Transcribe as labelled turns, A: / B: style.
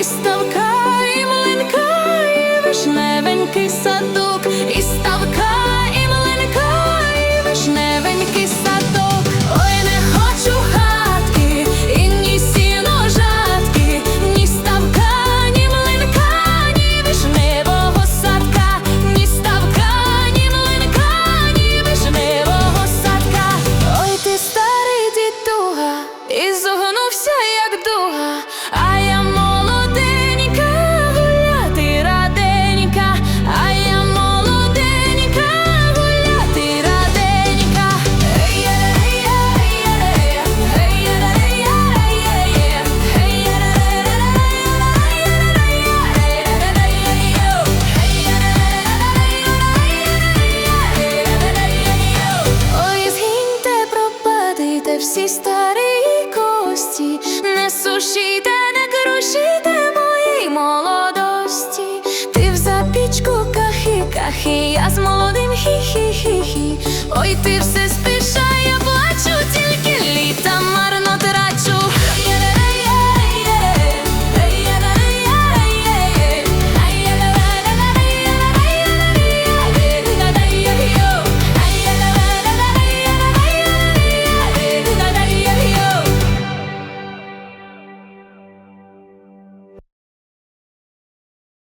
A: і ставка, і млинка, і вишневенький садок, і ставка. Кричите, не крушите моїй молодості, ти в запічку кахі-кахі, я з молодим хі-хі-хі-хі, ой ти все.